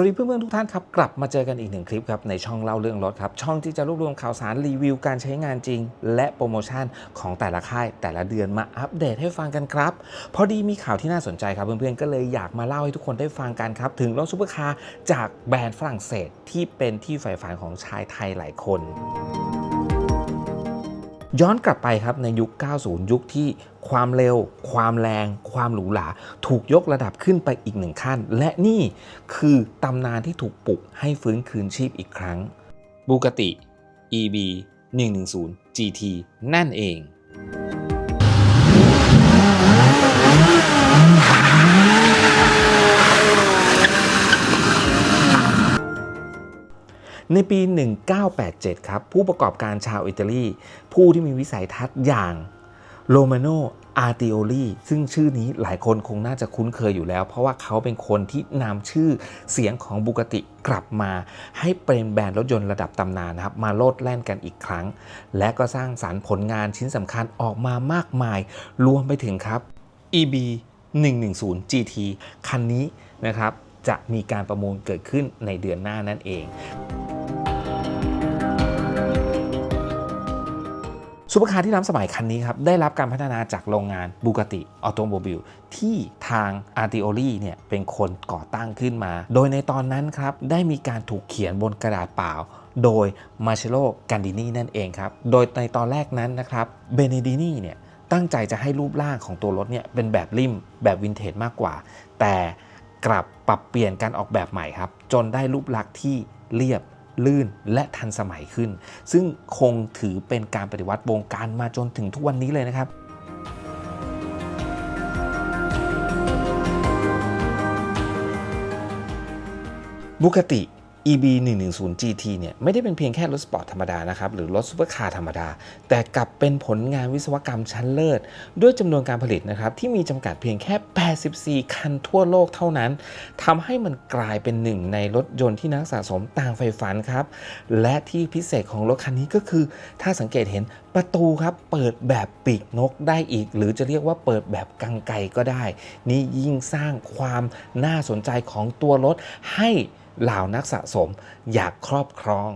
วัสดีเพื่อนๆทุกท่านครับ กลับมาเจอกันอีกหนึ่งคลิปครับ ในช่องเล่าเรื่องรถครับ ช่องที่จะรวบรวมข่าวสารรีวิวการใช้งานจริง และโปรโมชั่นของแต่ละค่าย แต่ละเดือนมาอัปเดตให้ฟังกันครับ พอดีมีข่าวที่น่าสนใจครับ เพื่อนๆก็เลยอยากมาเล่าให้ทุกคนได้ฟังกันครับ ถึงรถซูเปอร์คาร์จากแบรนด์ฝรั่งเศสที่เป็นที่ใฝ่ฝันของชายไทยหลายคน ย้อนกลับไปครับในยุค 90 ยุคที่ความเร็ว ความแรง ความหรูหราถูกยกระดับขึ้นไปอีกหนึ่งขั้น และนี่คือตำนานที่ถูกปลุกให้ฟื้นคืนชีพอีกครั้งบูกติ EB 110 GT นั่นเอง ในปี 1987 ครับ ผู้ประกอบการชาวอิตาลี ผู้ที่มีวิสัยทัศน์อย่างโรมาโนอาร์ติโอลีซึ่งชื่อนี้หลายคนคงน่าจะคุ้นเคยอยู่แล้ว เพราะว่าเขาเป็นคนที่นำชื่อเสียงของบุกติกลับมา ให้เป็นแบรนด์รถยนต์ระดับตำนานนะครับ มาโลดแล่นกันอีกครั้ง และก็สร้างสารรค์ผลงานชิ้นสำคัญออกมามากมาย รวมไปถึงครับ EB 110 GT คันนี้นะครับ จะมีการประมูลเกิดขึ้นในเดือนหน้านั่นเอง ซูเปอร์คาร์ที่ล้ำสมัยคันนี้ครับได้รับการพัฒนาจากโรงงานบูกติออโตโมบิลที่ทางอาร์ติโอลีเนี่ยเป็นคนก่อตั้งขึ้นมา โดยในตอนนั้นครับได้มีการถูกเขียนบนกระดาษเปล่า โดยมาเชโลกันดินีนั่นเองครับ โดยในตอนแรกนั้นนะครับเบเนดินีเนี่ยตั้งใจจะให้รูปร่างของตัวรถเนี่ยเป็นแบบริมแบบวินเทจมากกว่า แต่กลับปรับเปลี่ยนการออกแบบใหม่ครับ จนได้รูปลักษณ์ที่เรียบ ลื่นและทันสมัยขึ้น ซึ่งคงถือเป็นการปฏิวัติวงการมาจนถึงทุกวันนี้เลยนะครับบุกติ EB 110 GT เนี่ยไม่ได้เป็นเพียงแค่รถสปอร์ตธรรมดานะครับหรือรถซูเปอร์คาร์ธรรมดา แต่กลับเป็นผลงานวิศวกรรมชั้นเลิศ ด้วยจำนวนการผลิตนะครับที่มีจำกัดเพียงแค่ 84 คันทั่วโลกเท่านั้นทำให้มันกลายเป็นหนึ่งในรถยนต์ที่นักสะสมต่างไฟฝันครับ และที่พิเศษของรถคันนี้ก็คือ ถ้าสังเกตเห็นประตูครับเปิดแบบปีกนกได้อีก หรือจะเรียกว่าเปิดแบบกังไกก็ได้ นี่ยิ่งสร้างความน่าสนใจของตัวรถให้ เหล่านักสะสมอยากครอบครอง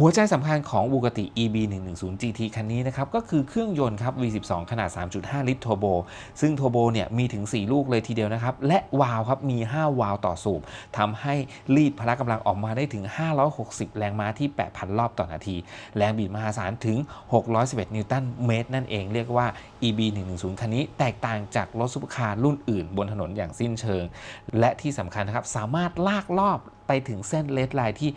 หัวใจสำคัญของ Bugatti EB 110 GT คันนี้นะครับ ก็คือเครื่องยนต์ครับ V12 ขนาด 3.5 ลิตร t ท r b o ซึ่ง t ท r b o เนี่ยมีถึง 4 ลูกเลยทีเดียวนะครับ และวาล์วครับ มี 5 วาล์วต่อสูบทำให้รีดพละกำลังออกมาได้ถึง 560 แรงม้าที่ 8,000 รอบต่อนาที แรงบิดมหาศาลถึง 611 นิวตันเมตร นั่นเองเรียกว่า EB 110คันนี้แตกต่างจากรถซุปเปอร์คาร์รุ่นอื่นบนถนนอย่างสิ้นเชิง และที่สำคัญนะครับสามารถลากรอบ ไปถึงเส้นเลดไลน์ที่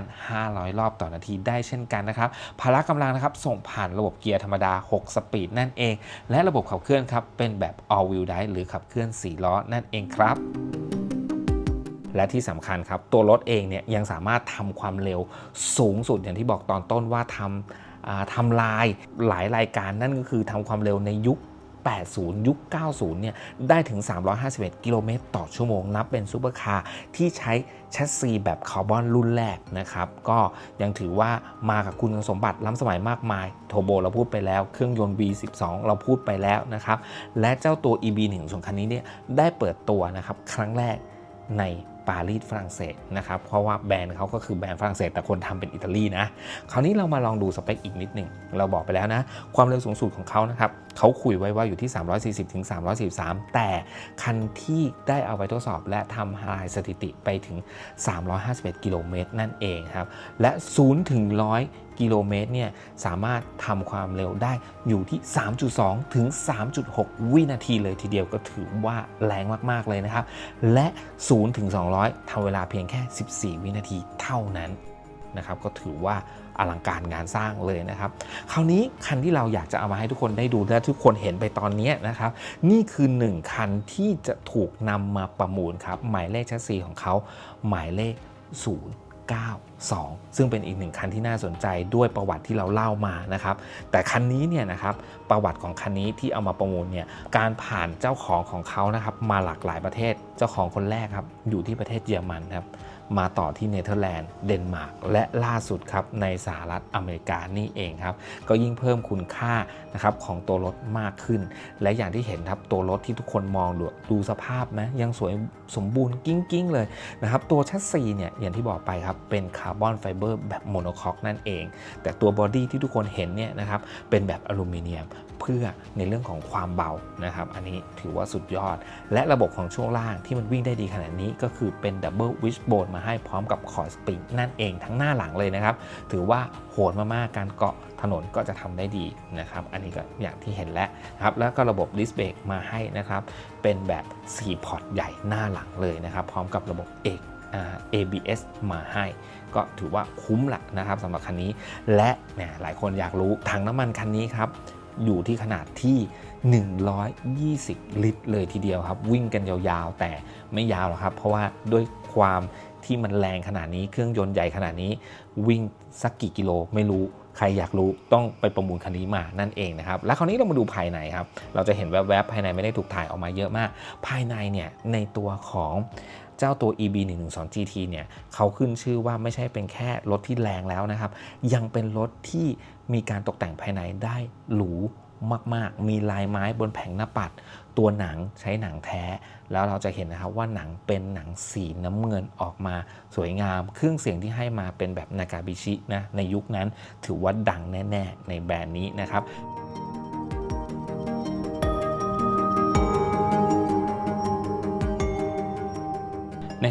8,500 รอบต่อนาทีได้เช่นกันนะครับ พละกำลังนะครับส่งผ่านระบบเกียร์ธรรมดา 6 สปีดนั่นเอง และระบบขับเคลื่อนครับ เป็นแบบ all wheel drive หรือขับเคลื่อน 4 ล้อนั่นเองครับและที่สำคัญครับ ตัวรถเองเนี่ยยังสามารถทำความเร็วสูงสุดอย่างที่บอกตอนต้นว่าทำทำลายหลายรายการนั่นก็คือทำความเร็วในยุค 80 ยุค 90 เนี่ย ได้ถึง 351 กิโลเมตรต่อชั่วโมง นับเป็นซูเปอร์คาร์ที่ใช้แชสซีแบบคาร์บอนรุ่นแรกนะครับ ก็ยังถือว่ามากับคุณสมบัติล้ำสมัยมากมาย โทโบเราพูดไปแล้ว เครื่องยนต์ V12 เราพูดไปแล้วนะครับ และเจ้าตัว EB1 ส่วนคันนี้เนี่ย ได้เปิดตัวนะครับ ครั้งแรกใน ปารีสฝรั่งเศสนะครับเพราะว่าแบรนด์เขาก็คือแบรนด์ฝรั่งเศสแต่คนทำเป็นอิตาลีนะคราวนี้เรามาลองดูสเปคอีกนิดหนึ่งเราบอกไปแล้วนะ ความเร็วสูงสุดของเขานะครับเขาคุยไว้ว่าอยู่ที่ 340ถึง343 แต่คันที่ได้เอาไปทดสอบและทำลายสถิติไปถึง 351 กิโลเมตรนั่นเองครับและ0ถึง100 กิโลเมตรเนี่ยสามารถทำความเร็วได้อยู่ที่ 3.2 ถึง 3.6 วินาทีเลยทีเดียวก็ถือว่าแรงมาก ๆ เลยนะครับ และ 0 ถึง 200ทำเวลาเพียงแค่ 14 วินาทีเท่านั้นนะครับก็ถือว่าอลังการงานสร้างเลยนะครับ คราวนี้คันที่เราอยากจะเอามาให้ทุกคนได้ดูและทุกคนเห็นไปตอนนี้นะครับ นี่คือ 1 คันที่จะถูกนำมาประมูลครับ หมายเลขแชสซีของเขาหมายเลข 92 ซึ่งเป็นอีกหนึ่งคันที่น่าสนใจด้วยประวัติที่เราเล่ามานะครับ แต่คันนี้เนี่ยนะครับประวัติของคันนี้ที่เอามาประมูลเนี่ยการผ่านเจ้าของของเขานะครับมาหลากหลายประเทศเจ้าของคนแรกครับอยู่ที่ประเทศเยอรมันครับ มาต่อที่เนเธอร์แลนด์ เดนมาร์ก และล่าสุดครับในสหรัฐอเมริกานี่เองครับ ก็ยิ่งเพิ่มคุณค่านะครับของตัวรถมากขึ้น และอย่างที่เห็นครับตัวรถที่ทุกคนมองดูดูสภาพนะยังสวยสมบูรณ์กิ้งๆเลยนะครับตัวชัสซีเนี่ยอย่างที่บอกไปครับเป็นคาร์บอนไฟเบอร์แบบโมโนคอกนั่นเอง แต่ตัวบอดี้ที่ทุกคนเห็นเนี่ยนะครับเป็นแบบอลูมิเนียมเพื่อในเรื่องของความเบานะครับอันนี้ถือว่าสุดยอด และระบบของช่วงล่างที่มันวิ่งได้ดีขนาดนี้ก็คือเป็นดับเบิลวิชโบนมาให้พร้อมกับคอร์สปริงนั่นเองทั้งหน้าหลังเลยนะครับ ถือว่าโหดมากๆการเกาะถนนก็จะทำได้ดีนะครับ อันนี้ก็อย่างที่เห็นแล้วครับ แล้วก็ระบบดิสเบรกมาให้นะครับ เป็นแบบ 4 พอร์ตใหญ่หน้าหลังเลยนะครับ พร้อมกับระบบเอกอ่า ABS มาให้ ก็ถือว่าคุ้มละนะครับสำหรับคันนี้ และเนี่ยหลายคนอยากรู้ถังน้ำมันคันนี้ครับ อยู่ที่ขนาดที่ 120 ลิตรเลยทีเดียวครับ วิ่งกันยาวๆ แต่ไม่ยาวหรอกครับ เพราะว่าด้วยความ ที่มันแรงขนาดนี้เครื่องยนต์ใหญ่ขนาดนี้ วิ่งสักกี่กิโลไม่รู้ใครอยากรู้ต้องไปประมูลคันนี้มานั่นเองนะครับ แล้วคราวนี้เรามาดูภายในครับ เราจะเห็นแวบๆภายในไม่ได้ถูกถ่ายออกมาเยอะมาก ภายในเนี่ยในตัวของเจ้าตัว EB 1 1 2 GT เนี่ยเขาขึ้นชื่อว่าไม่ใช่เป็นแค่รถที่แรงแล้วนะครับ ยังเป็นรถที่มีการตกแต่งภายในได้หรู มากๆ มีลายไม้บนแผงหน้าปัด ตัวหนังใช้หนังแท้ แล้วเราจะเห็นนะครับว่าหนังเป็นหนังสีน้ำเงินออกมาสวยงาม เครื่องเสียงที่ให้มาเป็นแบบนากาบิชินะในยุคนั้นถือว่าดังแน่ ๆ ในแบรนด์นี้นะครับ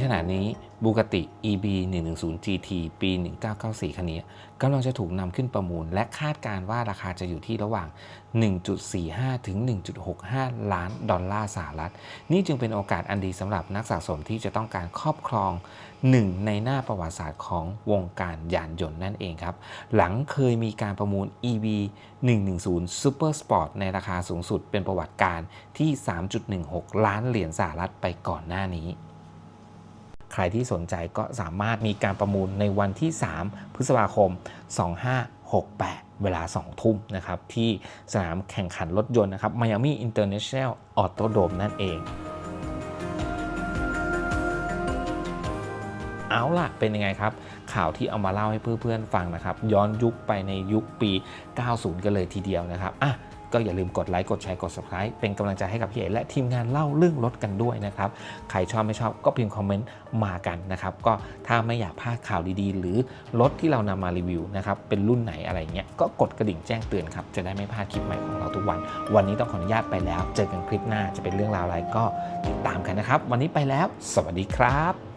ขณะนี้ Bugatti EB 110 GT ปี 1994 คันนี้กำลังจะถูกนำขึ้นประมูล และคาดการว่าราคาจะอยู่ที่ระหว่าง 1.45 ถึง 1.65 ล้านดอลลาร์สหรัฐ นี่จึงเป็นโอกาสอันดีสำหรับนักสะสมที่จะต้องการครอบครองหนึ่งในหน้าประวัติศาสตร์ของวงการยานยนต์นั่นเองครับ หลังเคยมีการประมูล EB 110 Super Sport ในราคาสูงสุดเป็นประวัติการที่ 3.16 ล้านเหรียญสหรัฐไปก่อนหน้านี้ ใครที่สนใจก็สามารถมีการประมูลในวันที่ 3 พฤษภาคม 2568 เวลา 2 ทุ่มนะครับ ที่สนามแข่งขันรถยนต์นะครับ Miami International Auto Dome นั่นเอง เอาล่ะ เป็นยังไงครับ ข่าวที่เอามาเล่าให้เพื่อนๆฟังนะครับ ย้อนยุคไปในยุคปี 90 กันเลยทีเดียวนะครับอะ ก็อย่าลืมกดไลค์กดแชร์กด subscribe เป็นกำลังใจให้กับพี่เอ๋และทีมงานเล่าเรื่องรถกันด้วยนะครับ ใครชอบไม่ชอบก็พิมพ์คอมเมนต์มากันนะครับ ก็ถ้าไม่อยากพลาดข่าวดีๆ หรือรถที่เรานำมารีวิวนะครับเป็นรุ่นไหนอะไรเงี้ยก็กดกระดิ่งแจ้งเตือนครับจะได้ไม่พลาดคลิปใหม่ของเราทุกวัน วันนี้ต้องขออนุญาตไปแล้ว เจอกันคลิปหน้าจะเป็นเรื่องราวอะไรก็ติดตามกันนะครับ วันนี้ไปแล้ว สวัสดีครับ